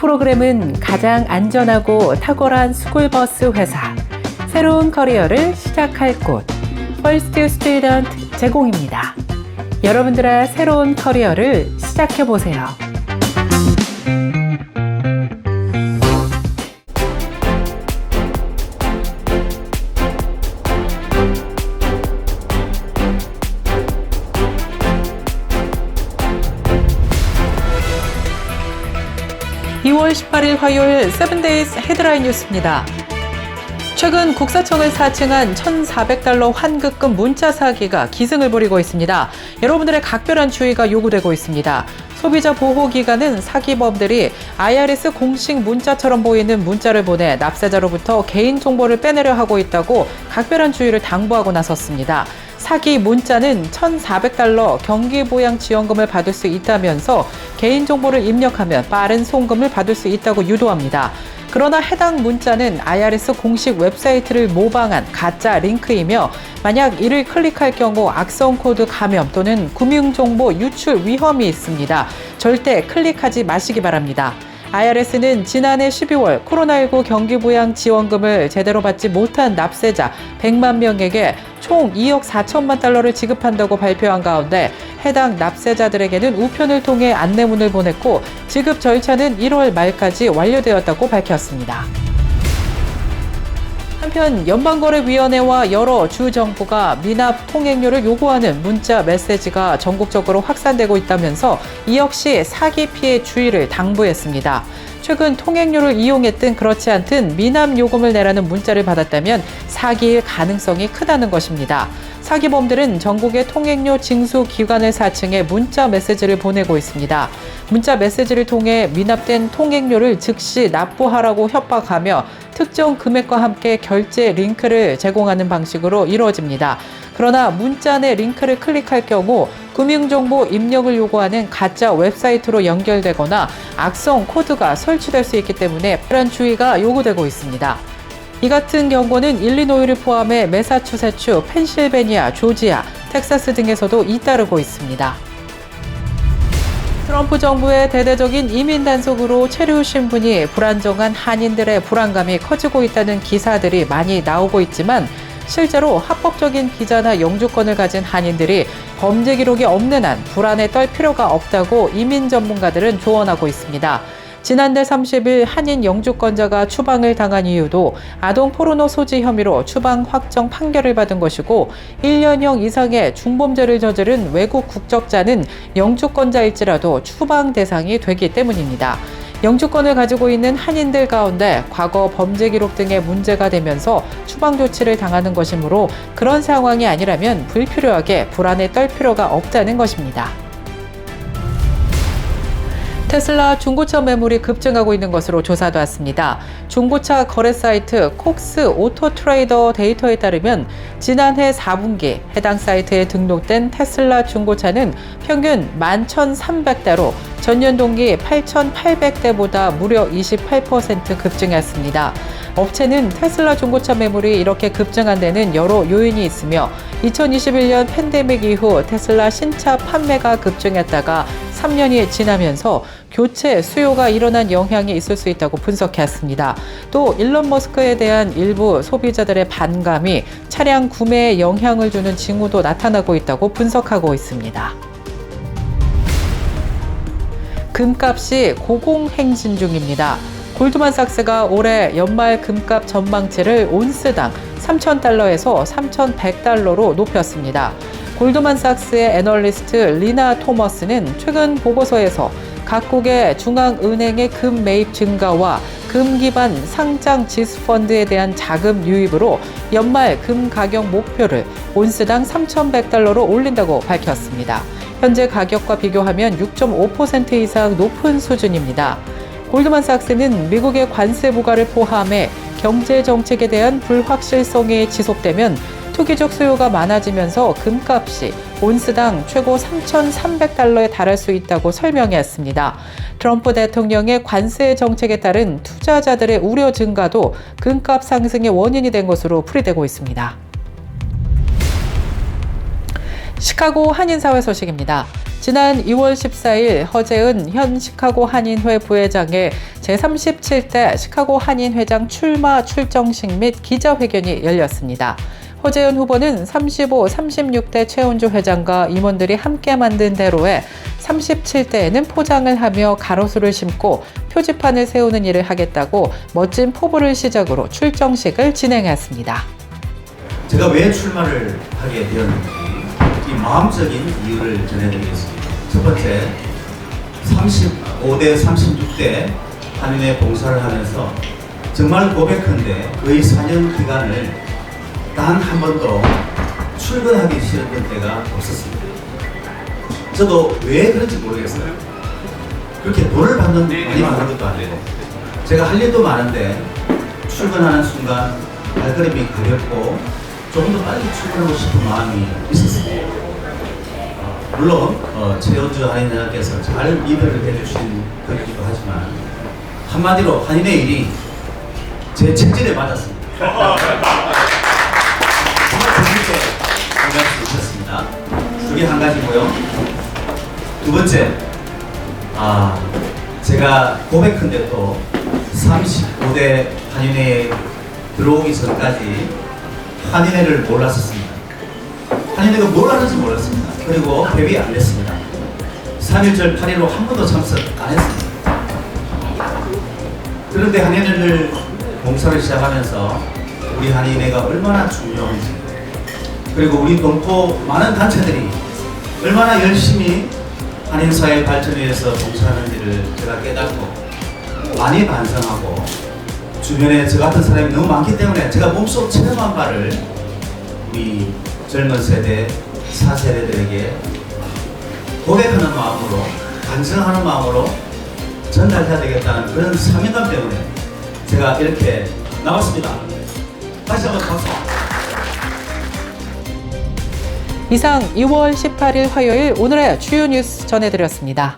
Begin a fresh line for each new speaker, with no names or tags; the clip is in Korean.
프로그램은 가장 안전하고 탁월한 스쿨버스 회사, 새로운 커리어를 시작할 곳, 퍼스트 스튜던트 제공입니다. 여러분들의 새로운 커리어를 시작해보세요. (2월 18일) 화요일 세븐데이스 헤드라인 뉴스입니다. 최근 국사청을 사칭한 1,400달러 환급금 문자 사기가 기승을 부리고 있습니다. 여러분들의 각별한 주의가 요구되고 있습니다. 소비자 보호기관은 사기범들이 IRS 공식 문자처럼 보이는 문자를 보내 납세자로부터 개인정보를 빼내려 하고 있다고 각별한 주의를 당부하고 나섰습니다. 사기 문자는 1,400달러 경기보양 지원금을 받을 수 있다면서 개인정보를 입력하면 빠른 송금을 받을 수 있다고 유도합니다. 그러나 해당 문자는 IRS 공식 웹사이트를 모방한 가짜 링크이며 만약 이를 클릭할 경우 악성 코드 감염 또는 금융정보 유출 위험이 있습니다. 절대 클릭하지 마시기 바랍니다. IRS는 지난해 12월 코로나19 경기 부양 지원금을 제대로 받지 못한 납세자 100만 명에게 총 2억 4천만 달러를 지급한다고 발표한 가운데 해당 납세자들에게는 우편을 통해 안내문을 보냈고 지급 절차는 1월 말까지 완료되었다고 밝혔습니다. 한편 연방거래위원회와 여러 주 정부가 미납 통행료를 요구하는 문자 메시지가 전국적으로 확산되고 있다면서 이 역시 사기 피해 주의를 당부했습니다. 최근 통행료를 이용했든 그렇지 않든 미납 요금을 내라는 문자를 받았다면 사기일 가능성이 크다는 것입니다. 사기범들은 전국의 통행료 징수 기관을 사칭해 문자 메시지를 보내고 있습니다. 문자 메시지를 통해 미납된 통행료를 즉시 납부하라고 협박하며 특정 금액과 함께 결제 링크를 제공하는 방식으로 이루어집니다. 그러나 문자 내 링크를 클릭할 경우 금융정보 입력을 요구하는 가짜 웹사이트로 연결되거나 악성 코드가 설치될 수 있기 때문에 그런 주의가 요구되고 있습니다. 이 같은 경고는 일리노이를 포함해 메사추세츠, 펜실베니아, 조지아, 텍사스 등에서도 잇따르고 있습니다. 트럼프 정부의 대대적인 이민 단속으로 체류 신분이 불안정한 한인들의 불안감이 커지고 있다는 기사들이 많이 나오고 있지만 실제로 합법적인 비자나 영주권을 가진 한인들이 범죄 기록이 없는 한 불안에 떨 필요가 없다고 이민 전문가들은 조언하고 있습니다. 지난달 30일 한인 영주권자가 추방을 당한 이유도 아동 포르노 소지 혐의로 추방 확정 판결을 받은 것이고 1년형 이상의 중범죄를 저지른 외국 국적자는 영주권자일지라도 추방 대상이 되기 때문입니다. 영주권을 가지고 있는 한인들 가운데 과거 범죄 기록 등의 문제가 되면서 추방 조치를 당하는 것이므로 그런 상황이 아니라면 불필요하게 불안에 떨 필요가 없다는 것입니다. 테슬라 중고차 매물이 급증하고 있는 것으로 조사되었습니다. 중고차 거래 사이트 콕스 오토 트레이더 데이터에 따르면 지난해 4분기 해당 사이트에 등록된 테슬라 중고차는 평균 11,300대로 전년 동기 8,800대보다 무려 28% 급증했습니다. 업체는 테슬라 중고차 매물이 이렇게 급증한 데는 여러 요인이 있으며 2021년 팬데믹 이후 테슬라 신차 판매가 급증했다가 3년이 지나면서 교체 수요가 일어난 영향이 있을 수 있다고 분석했습니다. 또 일론 머스크에 대한 일부 소비자들의 반감이 차량 구매에 영향을 주는 징후도 나타나고 있다고 분석하고 있습니다. 금값이 고공행진 중입니다. 골드만삭스가 올해 연말 금값 전망치를 온스당 3,000달러에서 3,100달러로 높였습니다. 골드만삭스의 애널리스트 리나 토머스는 최근 보고서에서 각국의 중앙은행의 금 매입 증가와 금 기반 상장 지수펀드에 대한 자금 유입으로 연말 금 가격 목표를 온스당 3,100달러로 올린다고 밝혔습니다. 현재 가격과 비교하면 6.5% 이상 높은 수준입니다. 골드만삭스는 미국의 관세 부과를 포함해 경제 정책에 대한 불확실성이 지속되면 투기적 수요가 많아지면서 금값이 온스당 최고 3,300달러에 달할 수 있다고 설명했습니다. 트럼프 대통령의 관세 정책에 따른 투자자들의 우려 증가도 금값 상승의 원인이 된 것으로 풀이되고 있습니다. 시카고 한인사회 소식입니다. 지난 2월 14일 허재은 현 시카고 한인회 부회장의 제37대 시카고 한인회장 출마 출정식 및 기자회견이 열렸습니다. 허재은 후보는 35, 36대 최은주 회장과 임원들이 함께 만든 대로에 37대에는 포장을 하며 가로수를 심고 표지판을 세우는 일을 하겠다고 멋진 포부를 시작으로 출정식을 진행했습니다.
제가 왜 출마를 하게 되었는지 이 마음적인 이유를 전해드리겠습니다. 첫 번째, 35대, 36대 한인회 봉사를 하면서 정말 고백한데 거의 4년 기간을 단 한 번도 출근하기 싫었던 때가 없었습니다. 저도 왜 그런지 모르겠어요. 그렇게 돈을 받는 많이 받는 것도 아니고 제가 할 일도 많은데 출근하는 순간 발걸음이 가볍고 조금 더 빨리 출근하고 싶은 마음이 있었습니다. 어, 물론 어, 최원주 한인회장께서 잘 리더를 해주신 것이기도 하지만 한마디로 한인의 일이 제 체질에 맞았습니다. 있었습니다. 그게 한 가지고요. 두 번째, 아, 제가 고백한데 또 35대 한인회에 들어오기 전까지 한인회를 몰랐었습니다. 한인회가 뭘 하는지 몰랐습니다. 그리고 배비 안 됐습니다. 3.1절 8.15한 번도 참석 안 했습니다. 그런데 한인회를 봉사를 시작하면서 우리 한인회가 얼마나 중요한지 그리고 우리 동포 많은 단체들이 얼마나 열심히 한인 사회 발전을 위해서 봉사하는지를 제가 깨닫고 많이 반성하고 주변에 저 같은 사람이 너무 많기 때문에 제가 몸속 체험한 바를 우리 젊은 세대, 4세대들에게 고백하는 마음으로 반성하는 마음으로 전달해야 되겠다는 그런 사명감 때문에 제가 이렇게 나왔습니다. 다시 한번 박수.
이상 2월 18일 화요일 오늘의 주요 뉴스 전해드렸습니다.